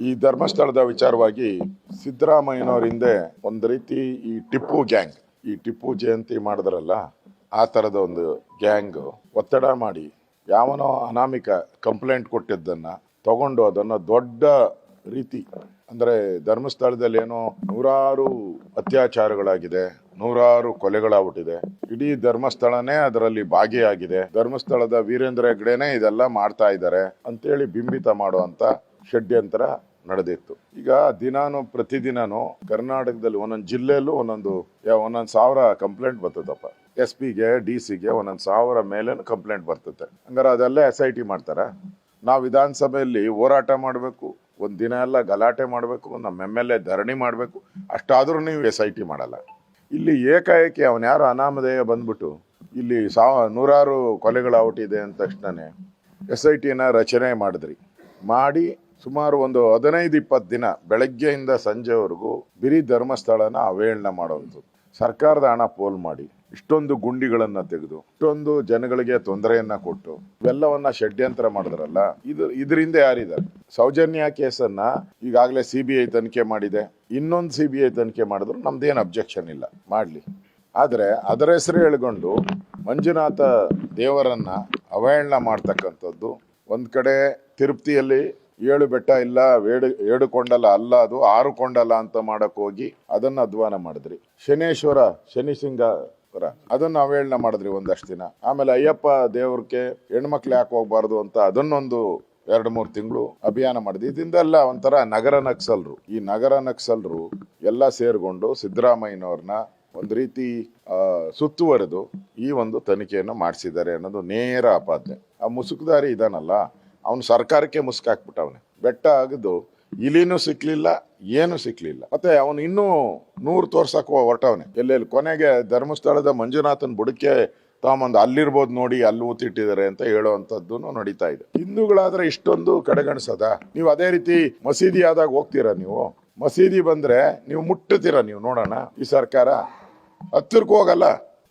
ಈ ಧರ್ಮಸ್ಥಳದ ವಿಚಾರವಾಗಿ ಸಿದ್ದರಾಮಯ್ಯನವ್ರ ಹಿಂದೆ ಒಂದು ರೀತಿ ಈ ಟಿಪ್ಪು ಗ್ಯಾಂಗ್, ಈ ಟಿಪ್ಪು ಜಯಂತಿ ಮಾಡಿದ್ರಲ್ಲ, ಆ ಥರದ ಒಂದು ಗ್ಯಾಂಗ್ ಒತ್ತಡ ಮಾಡಿ ಯಾವನೋ ಅನಾಮಿಕ ಕಂಪ್ಲೇಂಟ್ ಕೊಟ್ಟಿದ್ದನ್ನ ತಗೊಂಡು ಅದನ್ನು ದೊಡ್ಡ ರೀತಿ, ಅಂದರೆ ಧರ್ಮಸ್ಥಳದಲ್ಲಿ ಏನೋ ನೂರಾರು ಅತ್ಯಾಚಾರಗಳಾಗಿದೆ, ನೂರಾರು ಕೊಲೆಗಳಾಗ್ಬಿಟ್ಟಿದೆ, ಇಡೀ ಧರ್ಮಸ್ಥಳನೇ ಅದರಲ್ಲಿ ಭಾಗಿಯಾಗಿದೆ, ಧರ್ಮಸ್ಥಳದ ವೀರೇಂದ್ರ ಹೆಗ್ಡೆನೇ ಇದೆಲ್ಲ ಮಾಡ್ತಾ ಇದ್ದಾರೆ ಅಂತೇಳಿ ಬಿಂಬಿತ ಮಾಡುವಂತ ಷಡ್ಯಂತ್ರ ನಡೆದಿತ್ತು. ಈಗ ದಿನಾನು ಪ್ರತಿದಿನಾನು ಕರ್ನಾಟಕದಲ್ಲಿ ಒಂದೊಂದು ಜಿಲ್ಲೆಯಲ್ಲೂ ಒಂದೊಂದು ಒಂದೊಂದು ಸಾವಿರ ಕಂಪ್ಲೇಂಟ್ ಬರ್ತದಪ್ಪ. ಎಸ್ ಪಿಗೆ ಡಿ ಸಿಗೆ ಒಂದೊಂದು ಸಾವಿರ ಮೇಲೆ ಕಂಪ್ಲೇಂಟ್ ಬರ್ತದೆ. ಹಂಗಾರೆ ಅದೆಲ್ಲೇ ಎಸ್ ಐ ಟಿ ಮಾಡ್ತಾರೆ? ನಾವು ವಿಧಾನಸಭೆಯಲ್ಲಿ ಹೋರಾಟ ಮಾಡಬೇಕು, ಒಂದು ದಿನ ಎಲ್ಲ ಗಲಾಟೆ ಮಾಡಬೇಕು ನಮ್ಮ ಎಂ ಎಲ್ ಎ ಧರಣಿ ಮಾಡಬೇಕು, ಅಷ್ಟಾದರೂ ನೀವು ಎಸ್ ಐ ಟಿ ಮಾಡಲ್ಲ. ಇಲ್ಲಿ ಏಕಾಏಕಿ ಅವನು ಯಾರು ಅನಾಮಧೇಯ ಬಂದ್ಬಿಟ್ಟು, ಇಲ್ಲಿ ಸಾವ ನೂರಾರು ಔಟಿದೆ ಅಂದ ತಕ್ಷಣನೇ ಎಸ್ ಐ ಟಿನ ರಚನೆ ಮಾಡಿದ್ರಿ. ಮಾಡಿ ಸುಮಾರು ಒಂದು ಹದಿನೈದು ಇಪ್ಪತ್ತು ದಿನ ಬೆಳಗ್ಗೆಯಿಂದ ಸಂಜೆವರೆಗೂ ಬಿರಿ ಧರ್ಮಸ್ಥಳನ ಅವಹೇಳನ ಮಾಡೋದು. ಸರ್ಕಾರದ ಹಣ ಪೋಲ್ ಮಾಡಿ, ಇಷ್ಟೊಂದು ಗುಂಡಿಗಳನ್ನು ತೆಗೆದು, ಇಷ್ಟೊಂದು ಜನಗಳಿಗೆ ತೊಂದರೆಯನ್ನ ಕೊಟ್ಟು, ಇವೆಲ್ಲವನ್ನ ಷಡ್ಯಂತ್ರ ಮಾಡಿದ್ರಲ್ಲ, ಇದು ಇದರಿಂದ ಯಾರಿದ್ದಾರೆ? ಸೌಜನ್ಯ ಕೇಸನ್ನ ಈಗಾಗಲೇ ಸಿ ಬಿ ಐ ತನಿಖೆ ಮಾಡಿದೆ. ಇನ್ನೊಂದು ಸಿ ಬಿ ಐ ತನಿಖೆ ಮಾಡಿದ್ರು, ನಮ್ದೇನು ಅಬ್ಜೆಕ್ಷನ್ ಇಲ್ಲ. ಮಾಡಲಿ. ಆದರೆ ಅದರ ಹೆಸರು ಹೇಳ್ಕೊಂಡು ಮಂಜುನಾಥ ದೇವರನ್ನ ಅವಹೇಳನ ಮಾಡ್ತಕ್ಕಂಥದ್ದು, ಒಂದು ಕಡೆ ತಿರುಪತಿಯಲ್ಲಿ ಏಳು ಬೆಟ್ಟ ಇಲ್ಲ ಏಡು ಏಡು ಕೊಂಡಲ ಅಲ್ಲ ಅದು, ಆರು ಕೊಂಡಲ ಅಂತ ಮಾಡಕ್ ಹೋಗಿ ಅದನ್ನ ಅಧ್ವಾನ ಮಾಡಿದ್ರಿ. ಶನೇಶ್ವರ ಶನಿ ಸಿಂಗ ಅದನ್ನ ಅವೇಳನ ಮಾಡಿದ್ರಿ ಒಂದಷ್ಟು ದಿನ. ಆಮೇಲೆ ಅಯ್ಯಪ್ಪ ದೇವ್ರಕ್ಕೆ ಹೆಣ್ಮಕ್ಳು ಯಾಕೆ ಹೋಗ್ಬಾರ್ದು ಅಂತ ಅದನ್ನೊಂದು ಎರಡು ಮೂರು ತಿಂಗಳು ಅಭಿಯಾನ ಮಾಡಿದ್ವಿ. ಇದರಿಂದೆಲ್ಲ ಒಂಥರ ನಗರ ನಕ್ಸಲ್ರು. ಈ ನಗರ ನಕ್ಸಲ್ರು ಎಲ್ಲ ಸೇರ್ಕೊಂಡು ಸಿದ್ದರಾಮಯ್ಯನವ್ರನ್ನ ಒಂದು ರೀತಿ ಸುತ್ತುವರೆದು ಈ ಒಂದು ತನಿಖೆಯನ್ನು ಮಾಡಿಸಿದ್ದಾರೆ ಅನ್ನೋದು ನೇರ ಆಪಾದನೆ. ಆ ಮುಸುಕುದಾರಿ ಇದಾನಲ್ಲ ಅವನು ಸರ್ಕಾರಕ್ಕೆ ಮುಸ್ಕಾಕ್ಬಿಟ್ಟವನೆ ಬೆಟ್ಟ ಆಗದು ಇಲಿನೂ ಸಿಕ್ಲಿಲ್ಲ, ಏನು ಸಿಕ್ಲಿಲ್ಲ. ಮತ್ತೆ ಅವನು ಇನ್ನೂ ನೂರು ತೋರ್ಸಕ್ ಹೊರಟವನೆ. ಎಲ್ಲೆಲ್ಲಿ ಕೊನೆಗೆ ಧರ್ಮಸ್ಥಳದ ಮಂಜುನಾಥನ್ ಬುಡಕ್ಕೆ ತಗೊಂಬಂದು ಅಲ್ಲಿರ್ಬೋದು ನೋಡಿ, ಅಲ್ಲಿ ಊತಿಟ್ಟಿದ್ದಾರೆ ಅಂತ ಹೇಳುವಂಥದ್ದು ನಡೀತಾ ಇದೆ. ಹಿಂದೂಗಳಾದ್ರೆ ಇಷ್ಟೊಂದು ಕಡೆಗಣಿಸದ? ನೀವು ಅದೇ ರೀತಿ ಮಸೀದಿ ಆದಾಗ ಹೋಗ್ತೀರಾ ನೀವು? ಮಸೀದಿ ಬಂದ್ರೆ ನೀವು ಮುಟ್ಟುತ್ತೀರಾ ನೀವು ನೋಡೋಣ ಈ ಸರ್ಕಾರ? ಹತ್ತಿರಕ್ಕೆ ಹೋಗಲ್ಲ.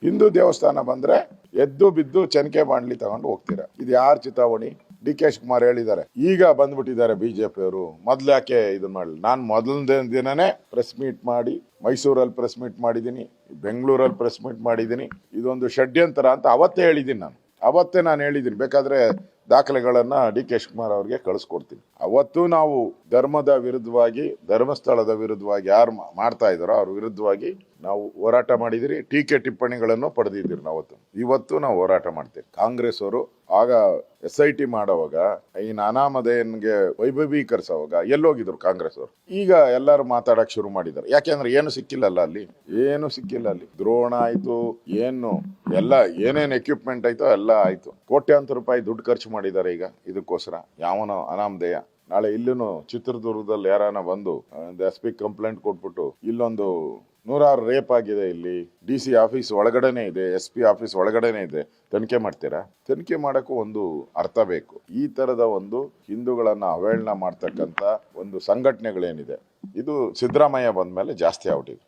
ಹಿಂದೂ ದೇವಸ್ಥಾನ ಬಂದ್ರೆ ಎದ್ದು ಬಿದ್ದು ಚನಿಕೆ ಬಾಂಡ್ಲಿ ತಗೊಂಡು ಹೋಗ್ತೀರಾ? ಇದು ಯಾರ ಚಿತಾವಣಿ? ಡಿ ಕೆ ಶಿವಕುಮಾರ್ ಹೇಳಿದ್ದಾರೆ. ಈಗ ಬಂದ್ಬಿಟ್ಟಿದ್ದಾರೆ ಬಿಜೆಪಿ ಅವರು ಮೊದ್ಲು ಯಾಕೆ ಇದನ್ನ ಮಾಡಲಿ ನಾನು ಮೊದಲನೇ ದಿನನೇ ಪ್ರೆಸ್ ಮೀಟ್ ಮಾಡಿ, ಮೈಸೂರಲ್ಲಿ ಪ್ರೆಸ್ ಮೀಟ್ ಮಾಡಿದ್ದೀನಿ, ಬೆಂಗಳೂರಲ್ಲಿ ಪ್ರೆಸ್ ಮೀಟ್ ಮಾಡಿದ್ದೀನಿ. ಇದೊಂದು ಷಡ್ಯಂತರ ಅಂತ ಅವತ್ತೇ ಹೇಳಿದ್ದೀನಿ ನಾನು. ಅವತ್ತೇ ನಾನು ಹೇಳಿದ್ದೀನಿ. ಬೇಕಾದ್ರೆ ದಾಖಲೆಗಳನ್ನ ಡಿ ಕೆ ಶಿವಕುಮಾರ್ ಅವ್ರಿಗೆ ಕಳಿಸ್ಕೊಡ್ತೀನಿ. ಅವತ್ತು ನಾವು ಧರ್ಮದ ವಿರುದ್ಧವಾಗಿ, ಧರ್ಮಸ್ಥಳದ ವಿರುದ್ಧವಾಗಿ ಯಾರು ಮಾಡ್ತಾ ಇದ್ದಾರೋ ಅವ್ರ ವಿರುದ್ಧವಾಗಿ ನಾವು ಹೋರಾಟ ಮಾಡಿದಿರಿ, ಟೀಕೆ ಟಿಪ್ಪಣಿಗಳನ್ನು ಪಡೆದಿದ್ದೀರಿ ನಾವತ್ತು. ಇವತ್ತು ನಾವು ಹೋರಾಟ ಮಾಡ್ತೇವೆ. ಕಾಂಗ್ರೆಸ್ ಅವರು ಆಗ ಎಸ್ ಐ ಟಿ ಮಾಡೋವಾಗ, ಈ ಅನಾಮಧೇಯನ್ಗೆ ವೈಭವೀಕರಿಸೋವಾಗ ಎಲ್ಲೋಗಿದ್ರು ಕಾಂಗ್ರೆಸ್ ಅವರು ಈಗ ಎಲ್ಲರೂ ಮಾತಾಡಕ್ ಶುರು ಮಾಡಿದ್ದಾರೆ. ಯಾಕೆಂದ್ರೆ ಏನು ಸಿಕ್ಕಿಲ್ಲಲ್ಲ ಅಲ್ಲಿ. ಏನು ಸಿಕ್ಕಿಲ್ಲ ಅಲ್ಲಿ. ದ್ರೋಣ ಆಯ್ತು, ಏನು, ಎಲ್ಲ ಏನೇನು ಎಕ್ವಿಪ್ಮೆಂಟ್ ಆಯ್ತೋ ಎಲ್ಲ ಆಯ್ತು. ಕೋಟ್ಯಾಂತರ ರೂಪಾಯಿ ದುಡ್ಡು ಖರ್ಚು ಮಾಡಿದ್ದಾರೆ ಈಗ ಇದಕ್ಕೋಸ್ಕರ. ಯಾವನೋ ಅನಾಮಧೇಯ ನಾಳೆ ಇಲ್ಲೂ ಚಿತ್ರದುರ್ಗದಲ್ಲಿ ಯಾರಾನ ಬಂದು ಎಸ್ ಪಿ ಕಂಪ್ಲೇಂಟ್ ಕೊಟ್ಬಿಟ್ಟು ಇಲ್ಲೊಂದು ನೂರಾರು ರೇಪ್ ಆಗಿದೆ ಇಲ್ಲಿ. ಡಿ ಸಿ ಆಫೀಸ್ ಒಳಗಡೆನೆ ಇದೆ, ಎಸ್ ಪಿ ಆಫೀಸ್ ಒಳಗಡೆನೆ ಇದೆ. ತನಿಖೆ ಮಾಡ್ತೀರಾ? ತನಿಖೆ ಮಾಡೋಕ್ಕೂ ಒಂದು ಅರ್ಥ ಬೇಕು. ಈ ತರದ ಒಂದು ಹಿಂದೂಗಳನ್ನ ಅವಹೇಳನ ಮಾಡ್ತಕ್ಕಂಥ ಒಂದು ಸಂಘಟನೆಗಳೇನಿದೆ, ಇದು ಸಿದ್ದರಾಮಯ್ಯ ಬಂದ ಮೇಲೆ ಜಾಸ್ತಿ ಆಗ್ಬಿಟ್ಟಿದೆ.